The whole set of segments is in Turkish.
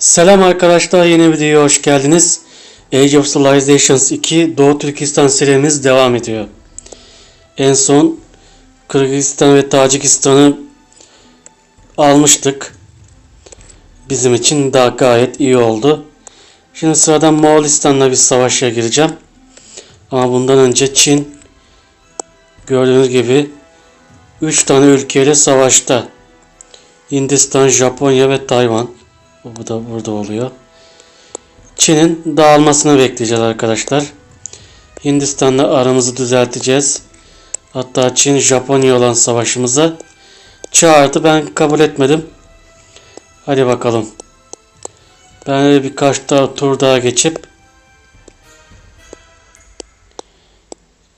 Selam arkadaşlar yeni videoya hoş geldiniz. Age of Civilizations 2 Doğu Türkistan serimiz devam ediyor. En son Kırgızistan ve Tacikistan'ı almıştık. Bizim için daha gayet iyi oldu. Şimdi sıradan Moğolistan'la bir savaşa gireceğim. Ama bundan önce Çin gördüğünüz gibi 3 tane ülkeyle savaşta. Hindistan, Japonya ve Tayvan. Bu da burada oluyor. Çin'in dağılmasını bekleyeceğiz arkadaşlar. Hindistan'la aramızı düzelteceğiz. Hatta Çin Japonya olan savaşımıza çağırdı. Ben kabul etmedim. Hadi bakalım. Ben öyle birkaç daha tur daha geçip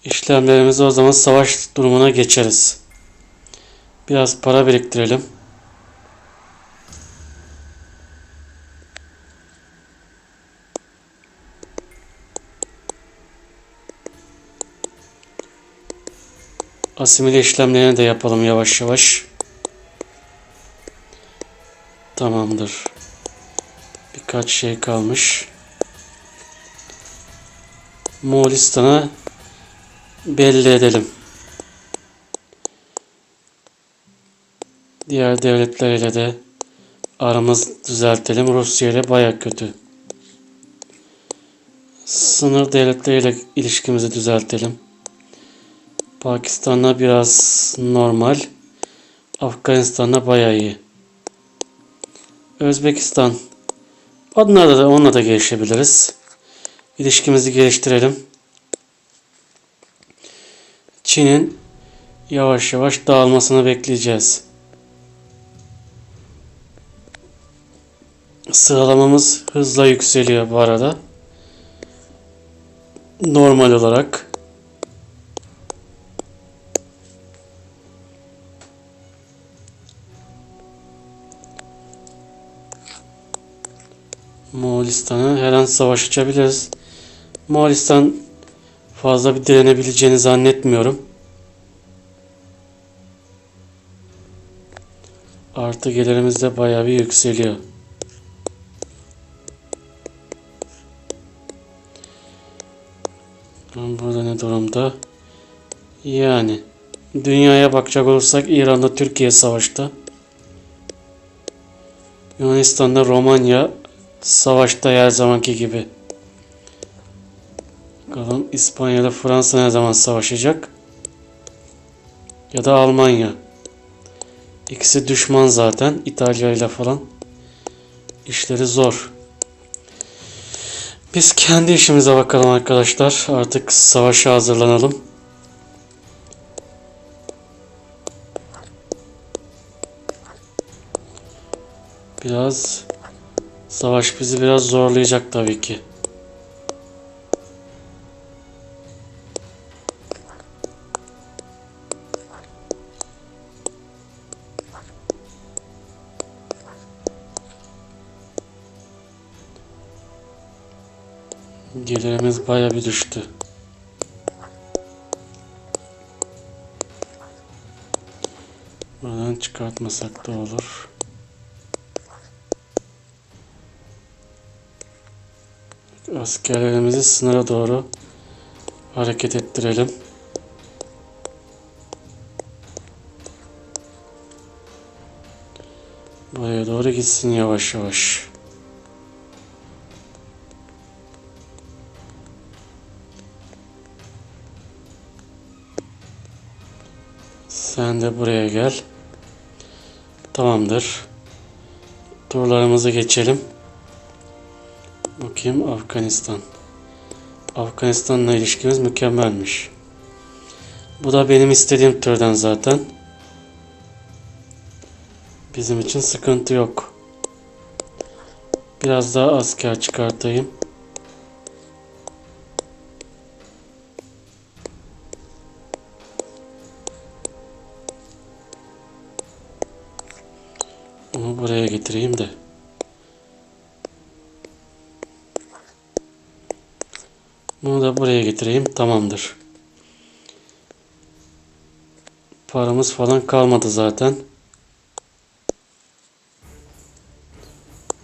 işlemlerimizi o zaman savaş durumuna geçeriz. Biraz para biriktirelim. Asimile işlemlerini de yapalım yavaş yavaş. Tamamdır. Birkaç şey kalmış. Moğolistan'a belli edelim. Diğer devletlerle de aramız düzeltelim. Rusya ile baya kötü. Sınır devletleriyle ilişkimizi düzeltelim. Pakistan'la biraz normal. Afganistan'la bayağı iyi. Özbekistan. Onlarla da onunla da gelişebiliriz. İlişkimizi geliştirelim. Çin'in yavaş yavaş dağılmasını bekleyeceğiz. Sıralamamız hızla yükseliyor bu arada. Normal olarak. Moğolistan'a her an savaş açabiliriz. Moğolistan fazla bir direnebileceğini zannetmiyorum. Artı gelirimiz de bayağı bir yükseliyor. Burada ne durumda? Yani dünyaya bakacak olursak İran'da Türkiye savaşta. Yunanistan'da Romanya savaşta her zamanki gibi. Bakalım İspanya'da Fransa ne zaman savaşacak? Ya da Almanya. İkisi düşman zaten. İtalya ile falan. İşleri zor. Biz kendi işimize bakalım arkadaşlar. Artık savaşa hazırlanalım. Biraz savaş bizi biraz zorlayacak tabii ki. Gelirimiz baya bir düştü. Buradan çıkartmasak da olur. Askerlerimizi sınıra doğru hareket ettirelim. Buraya doğru gitsin yavaş yavaş. Sen de buraya gel. Tamamdır. Turlarımızı geçelim. Bakayım Afganistan. Afganistan'la ilişkimiz mükemmelmiş. Bu da benim istediğim türden zaten. Bizim için sıkıntı yok. Biraz daha asker çıkartayım. Getireyim. Tamamdır. Paramız falan kalmadı zaten.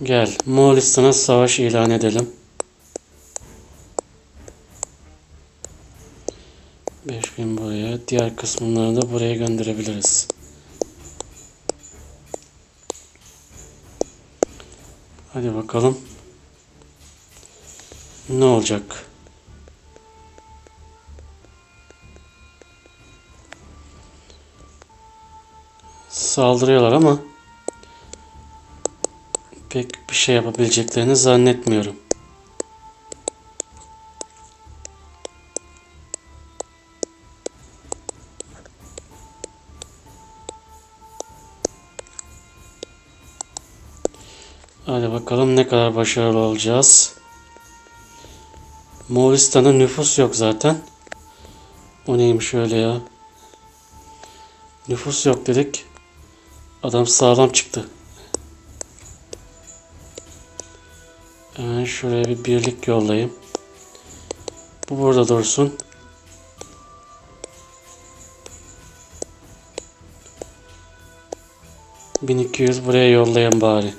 Gel Moğolistan'a savaş ilan edelim. 5000 buraya. Diğer kısımlarını da buraya gönderebiliriz. Hadi bakalım. Ne olacak? Saldırıyorlar ama pek bir şey yapabileceklerini zannetmiyorum. Hadi bakalım ne kadar başarılı olacağız. Moğolistan'da nüfus yok zaten. O neymiş öyle ya? Nüfus yok dedik. Adam sağlam çıktı. Hemen şuraya bir birlik yollayayım. Bu burada dursun. Bin iki yüz buraya yollayayım bari.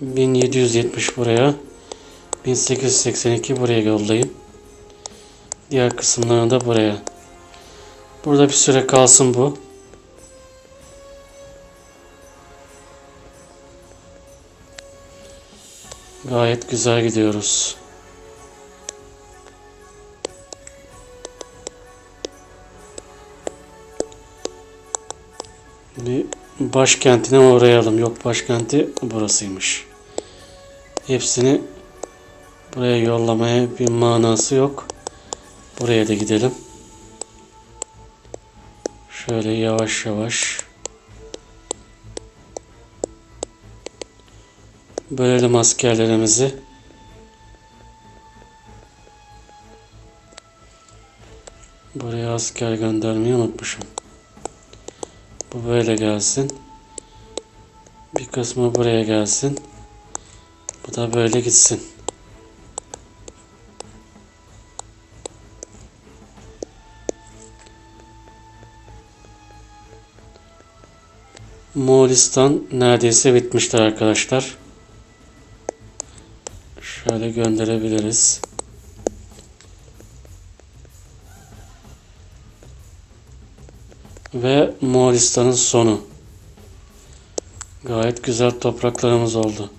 Bin yedi yüz yetmiş buraya. 1882 buraya yollayayım. Diğer kısımlarını da buraya. Burada bir süre kalsın bu. Gayet güzel gidiyoruz. Bir başkentine uğrayalım. Yok başkenti burasıymış. Hepsini buraya yollamaya bir manası yok. Buraya da gidelim. Şöyle yavaş yavaş bölelim askerlerimizi. Buraya asker göndermeyi unutmuşum. Bu böyle gelsin. Bir kısmı buraya gelsin. Bu da böyle gitsin. Moğolistan neredeyse bitmiştir arkadaşlar. Şöyle gönderebiliriz. Ve Moğolistan'ın sonu. Gayet güzel topraklarımız oldu.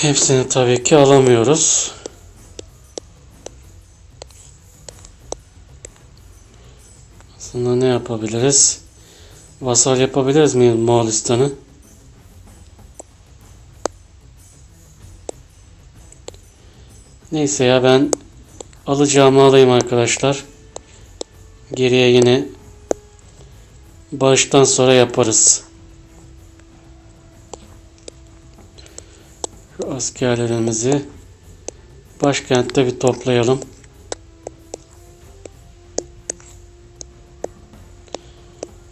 Hepsini tabii ki alamıyoruz. Aslında ne yapabiliriz? Vasal yapabiliriz mi Moğolistan'ı? Neyse ya ben alacağımı alayım arkadaşlar. Geriye yine baştan sonra yaparız. Şu askerlerimizi başkentte bir toplayalım.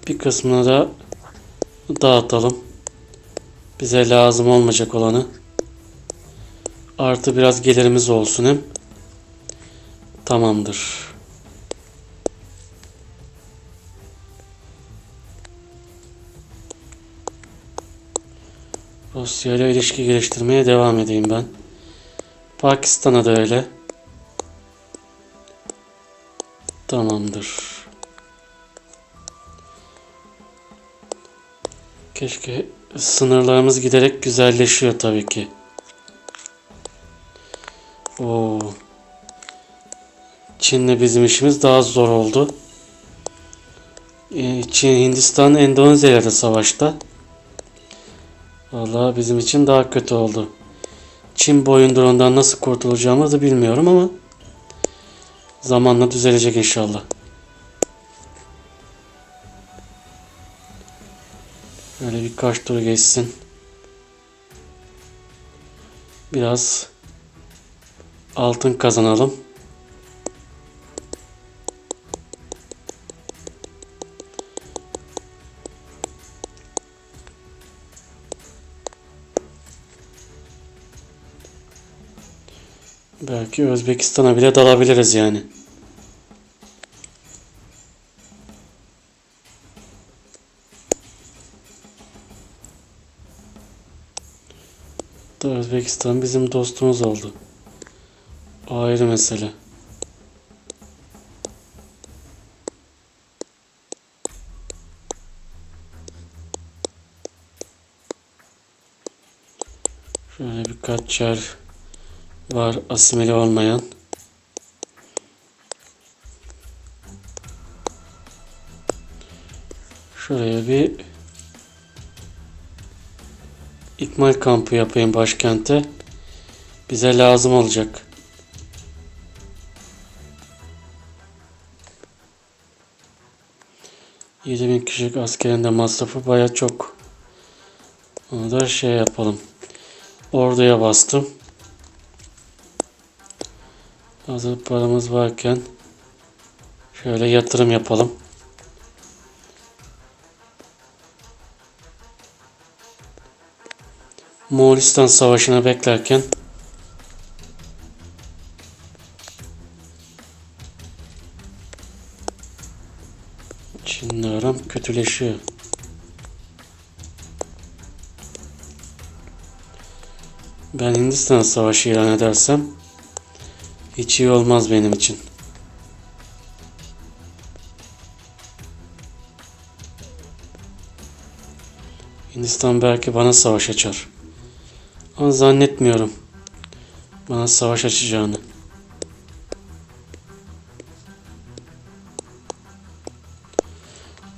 Bir kısmını da dağıtalım. Bize lazım olmayacak olanı. Artı biraz gelirimiz olsun hem. Tamamdır. Rusya ile ilişki geliştirmeye devam edeyim ben. Pakistan'a da öyle. Tamamdır. Keşke sınırlarımız giderek güzelleşiyor tabii ki. Oo. Çin'le bizim işimiz daha zor oldu. Ee, Çin, Hindistan, Endonezya ile savaşta. Vallahi bizim için daha kötü oldu. Çin boyundurundan nasıl kurtulacağımızı bilmiyorum ama zamanla düzelecek inşallah. birkaç tur geçsin. Biraz altın kazanalım. Belki Özbekistan'a bile dalabiliriz yani. Özbekistan bizim dostumuz oldu. O ayrı mesele. Şöyle birkaç yer var asimile olmayan. Şuraya bir ikmal kampı yapayım başkente. Bize lazım olacak. Yedi bin kişilik askerin de masrafı baya çok. Onu da şey yapalım. Orduya bastım. Hazır paramız varken şöyle yatırım yapalım. Moğolistan Savaşı'nı beklerken Çin'le aram kötüleşiyor. Ben Hindistan Savaşı ilan edersem hiç iyi olmaz benim için. Hindistan belki bana savaş açar. Ama zannetmiyorum bana savaş açacağını.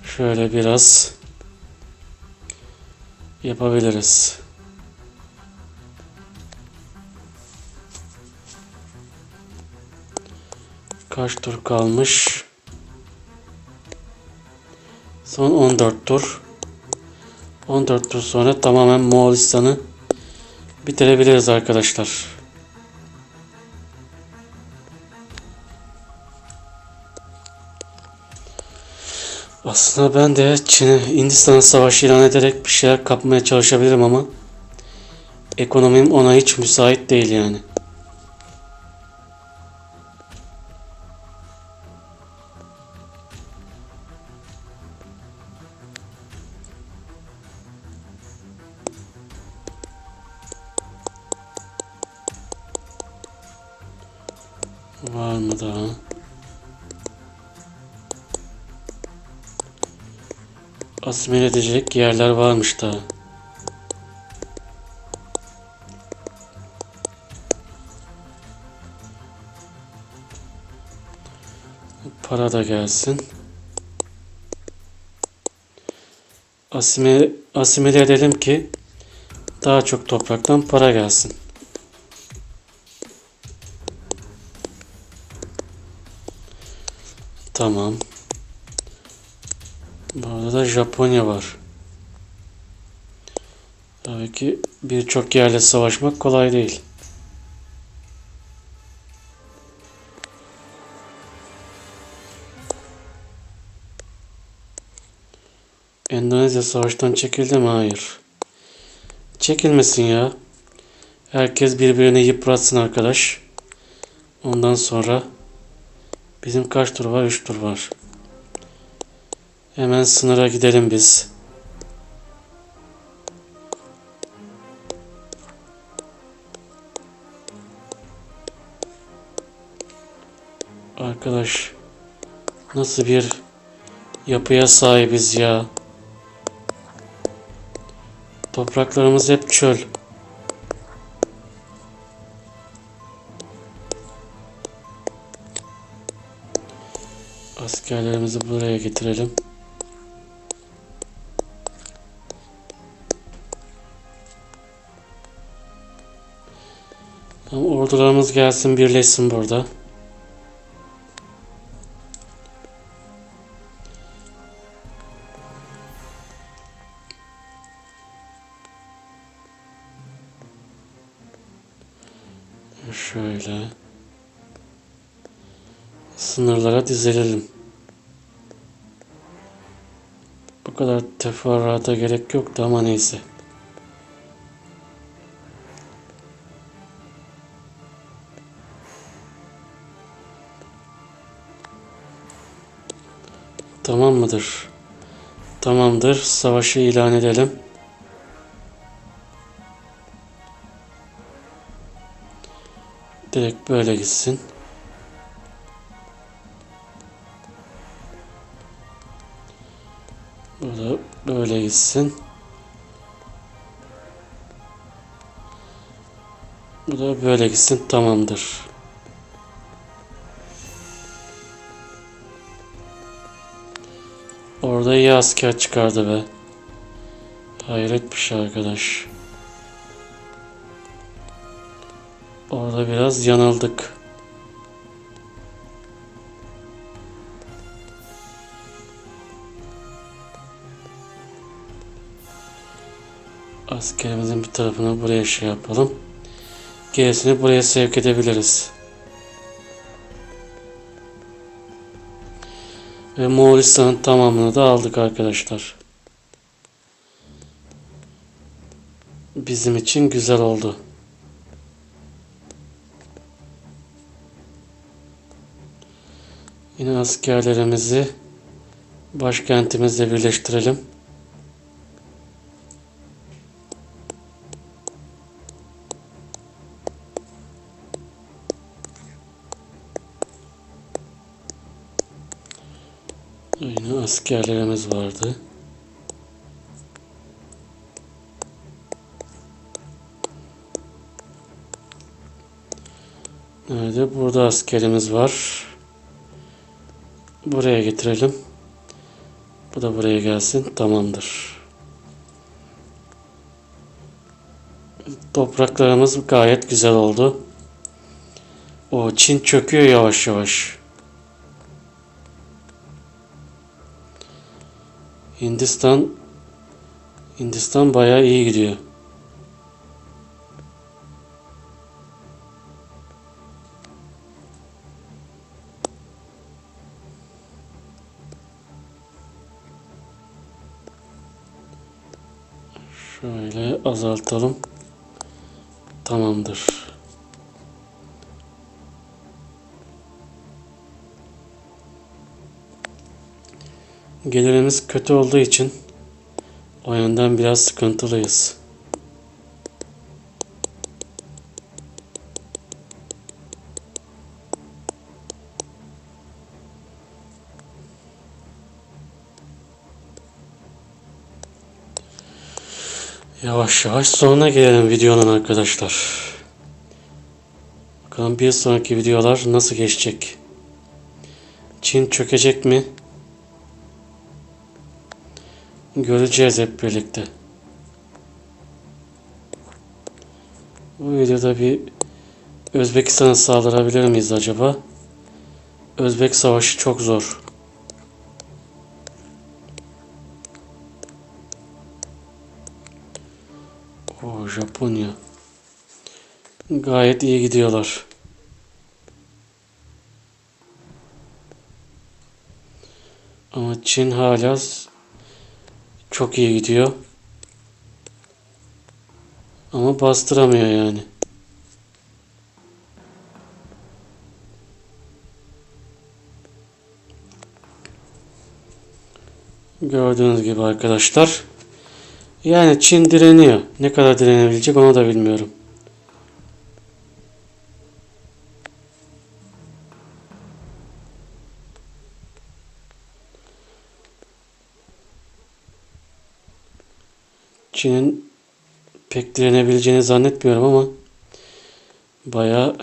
Şöyle biraz yapabiliriz. Kaç tur kalmış? Son 14 tur. 14 tur sonra tamamen Moğolistan'ı bitirebiliriz arkadaşlar. Aslında ben de Çin'e Hindistan savaşı ilan ederek bir şeyler kapmaya çalışabilirim ama ekonomim ona hiç müsait değil yani. Asimile edecek yerler varmış daha. Para da gelsin. Asimile, asimile edelim ki daha çok topraktan para gelsin. Tamam. Burada da Japonya var. Tabii ki birçok yerle savaşmak kolay değil. Endonezya savaştan çekildi mi? Hayır. Çekilmesin ya. Herkes birbirini yıpratsın arkadaş. Ondan sonra bizim kaç tur var? 3 tur var. Hemen sınıra gidelim biz. Arkadaş nasıl bir yapıya sahibiz ya? Topraklarımız hep çöl. Askerlerimizi buraya getirelim. Tamam, ordularımız gelsin birleşsin burada. Şöyle. Sınırlara dizilelim. Bu kadar teferruata gerek yoktu ama neyse. Tamam mıdır? Tamamdır. Savaşı ilan edelim. Direkt böyle gitsin. Bu da böyle gitsin. Bu da böyle gitsin. Tamamdır. Orada iyi asker çıkardı be. Hayret bir şey arkadaş. Orada biraz yanıldık. Askerimizin bir tarafını buraya şey yapalım. Gerisini buraya sevk edebiliriz. Ve Moğolistan'ın tamamını da aldık arkadaşlar. Bizim için güzel oldu. Yine askerlerimizi başkentimizle birleştirelim. Askerlerimiz vardı. Nerede? Burada askerimiz var. Buraya getirelim. Bu da buraya gelsin. Tamamdır. Topraklarımız gayet güzel oldu. O Çin çöküyor yavaş yavaş. Hindistan Hindistan bayağı iyi gidiyor. Şöyle azaltalım. Tamamdır. Gelirimiz kötü olduğu için o yönden biraz sıkıntılıyız. Yavaş yavaş sonuna gelelim videonun arkadaşlar. Bakalım bir sonraki videolar nasıl geçecek? Çin çökecek mi? Göreceğiz hep birlikte. Bu videoda bir Özbekistan'a saldırabilir miyiz acaba? Özbek savaşı çok zor. O Japonya. Gayet iyi gidiyorlar. Ama Çin hala çok iyi gidiyor. Ama bastıramıyor yani. Gördüğünüz gibi arkadaşlar. Yani Çin direniyor. Ne kadar direnebilecek onu da bilmiyorum. Çin'in pek direnebileceğini zannetmiyorum ama bayağı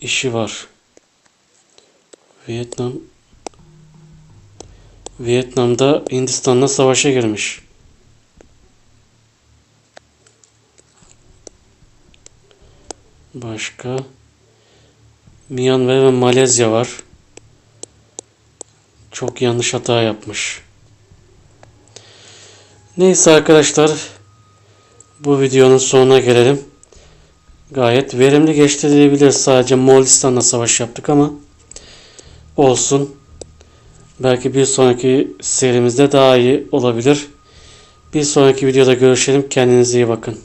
işi var. Vietnam Vietnam'da Hindistan'la savaşa girmiş. Başka Myanmar ve Malezya var. Çok yanlış hata yapmış. Neyse arkadaşlar bu videonun sonuna gelelim. Gayet verimli geçti diyebiliriz. Sadece Moğolistan'la savaş yaptık ama olsun. Belki bir sonraki serimizde daha iyi olabilir. Bir sonraki videoda görüşelim. Kendinize iyi bakın.